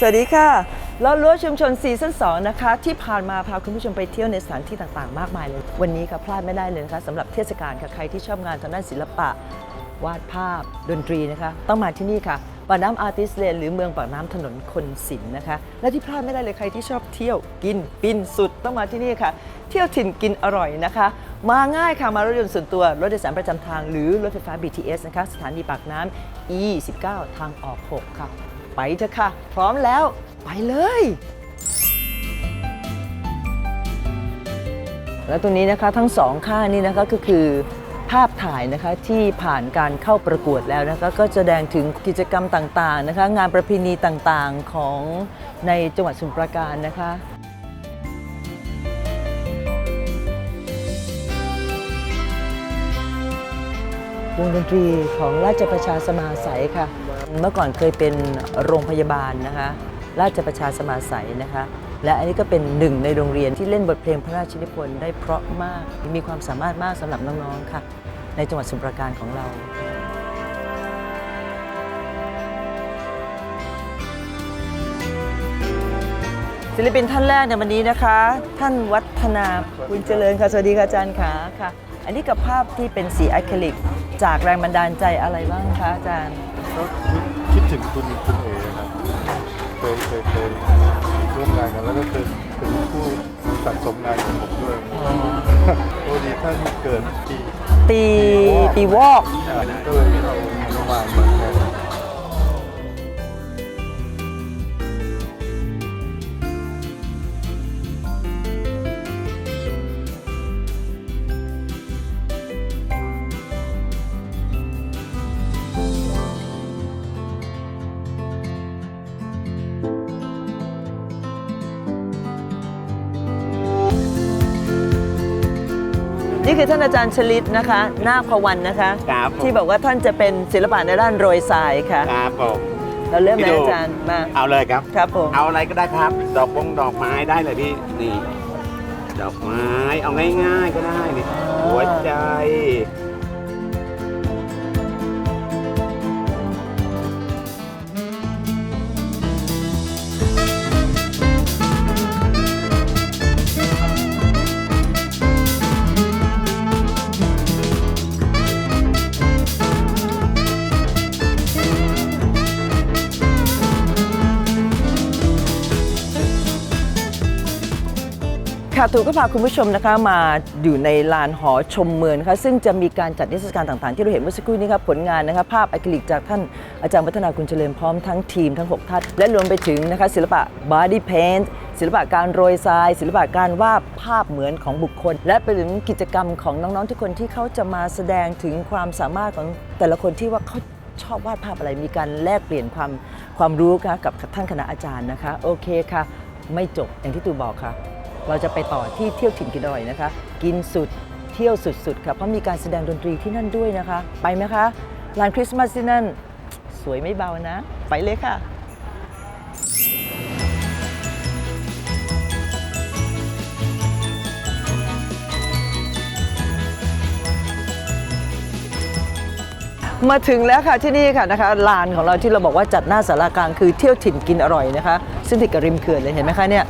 สวัสดีค่ะล้วรั้วชุมชนซีซั่น2นะคะ ที่ผ่านมาพาคุณผู้ชมไปเที่ยวในสถานที่ต่างๆ มากมายเลย วันนี้ค่ะพลาดไม่ได้เลยนะคะสำหรับเทศกาลค่ะใครที่ชอบงานทางด้านศิลปะ วาดภาพ ดนตรีนะคะ ต้องมาที่นี่ค่ะปากน้ำอาร์ติสเลนหรือเมืองปากน้ำถนนคนศิลป์นะคะ และที่พลาดไม่ได้เลยใครที่ชอบเที่ยวกินปินสุดต้องมาที่นี่ค่ะ เที่ยวถิ่นกินอร่อยนะคะ มาง่ายค่ะมารถยนต์ส่วนตัว รถโดยสารประจำทางหรือรถไฟฟ้า BTS นะคะสถานีปากน้ำ E19 ทางออก 6 ค่ะ ไปเถอะค่ะ พร้อมแล้ว ไปเลย และตรงนี้นะคะทั้งสองข้างนี่นะคะก็คือภาพถ่ายนะคะที่ผ่านการเข้าประกวดแล้วนะคะก็แสดงถึงกิจกรรมต่างๆนะคะ งานประเพณีต่างๆของในจังหวัดสมุพรปราการนะคะ วงดนตรีของราชประชาสมาสัยค่ะ เมื่อก่อนเคยเป็นโรงพยาบาลนะคะ ราชประชาสมาสัยนะคะ และอันนี้ก็เป็นหนึ่งในโรงเรียนที่เล่นบทเพลงพระราชนิพนธ์ได้เพราะมาก มีความสามารถมากสำหรับน้องๆค่ะ ในจังหวัดสมุพรปราการของเราศิลปินท่านแรกในวันนี้นะคะ ท่านวัฒนาคุณเจริญค่ะ สวัสดีค่ะอาจารย์ค่ะค่ะ อันนี้กับภาพที่เป็นสีอะคริลิก จากแรงบันดาลใจอะไรบ้างคะอาจารย์ ก็คิดถึงคุณคุณเอ๋ครับเคยเคยเคยร่วมงานกันแล้วก็เคยเป็นผู้สะสมงานของผมด้วยพอดีท่านเกิดปีปีปีวอกอ่าก็เลยเอาฮนุมานมาแนนี่คือท่านอาจารย์ชลิตนะคะนาคพวันนะคะ ครับผมที่บอกว่าท่านจะเป็นศิลปะในด้านโรยทรายค่ะ ครับผมเราเริ่มเลยพี่ดูอาจารย์มาเอาเลยครับ ครับผมเอาอะไรก็ได้ครับ ดอกบงดอกไม้ได้เลยพี่นี่ ดอกไม้เอาง่ายๆก็ได้นี่หัวใจ ค่ะถูกก็พาคุณผู้ชมนะคะมาอยู่ในลานหอชมเมืองนะคะซึ่งจะมีการจัดนิทรรศการต่างๆ ที่เราเห็นเมื่อสักครู่นี้ครับผลงานนะคะภาพอะคริลิกจากท่านอาจารย์วัฒนาคุณเฉลิมพร้อมทั้งทีมทั้ง 6ท่านและรวมไปถึงนะคะศิลปะ body paint ศิลปะการโรยทราย ศิลปะการวาดภาพเหมือนของบุคคล และไปถึงกิจกรรมของน้องๆ ทุกคนที่เขาจะมาแสดงถึงความสามารถของแต่ละคนที่ว่าเขาชอบวาดภาพอะไรมีการแลกเปลี่ยนความความรู้ค่ะกับท่านคณะอาจารย์นะคะโอเคค่ะ ไม่จบอย่างที่ตูบอกค่ะ เราจะไปต่อที่เที่ยวถิ่นกินอร่อยนะคะ กินสุดเที่ยวสุดๆค่ะเพราะมีการแสดงดนตรีที่นั่นด้วยนะคะ ไปไหมคะลานคริสต์มาสที่นั่นสวยไม่เบานะ ไปเลยค่ะมาถึงแล้วค่ะที่นี่ค่ะนะคะลานของเราที่เราบอกว่าจัดหน้าสารากลางคือเที่ยวถิ่นกินอร่อยนะคะ ซึ่งติดกับริมเขื่อนเลยเห็นไหมคะเนี่ย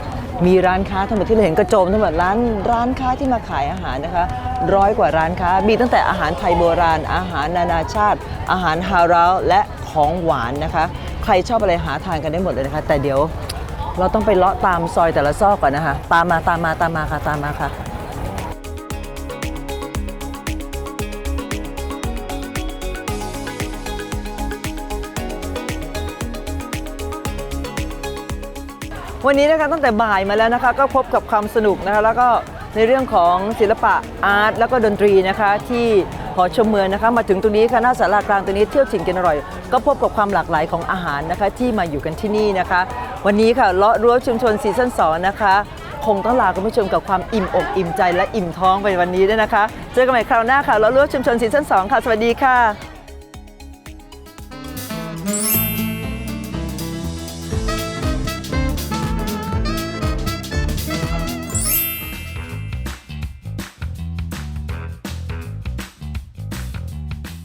มีร้านค้าทั้งหมดที่เราเห็นกระโจมทั้งหมดร้านร้านค้าที่มาขายอาหารนะคะร้อยกว่าร้านค้า มีตั้งแต่อาหารไทยโบราณ อาหารนานาชาติ อาหารฮาราลและของหวานนะคะ ใครชอบอะไรหาทานกันได้หมดเลยนะคะ แต่เดี๋ยวเราต้องไปเลาะตามซอยแต่ละซอกก่อนนะคะ ตามมาตามมาตามมาค่ะตามมาค่ะ วันนี้นะคะตั้งแต่บ่ายมาแล้วนะคะ ก็พบกับความสนุกนะคะแล้วก็ในเรื่องของศิลปะอาร์ตแล้วก็ดนตรีนะคะ ที่หอชมเมืองนะคะมาถึงตรงนี้ค่ะหน้าสารากลางตรงนี้เที่ยวถิ่นกินอร่อย ก็พบกับความหลากหลายของอาหารนะคะที่มาอยู่กันที่นี่นะคะ วันนี้ค่ะเลาะรั้วชุมชนซีซั่นสองนะคะคงต้องลาคุณผู้ชมกับความอิ่มอกอิ่มใจและอิ่มท้องไปวันนี้ด้วยนะคะ เจอกันใหม่คราวหน้าค่ะเลาะรั้วชุมชนซีซั่นสองค่ะสวัสดีค่ะ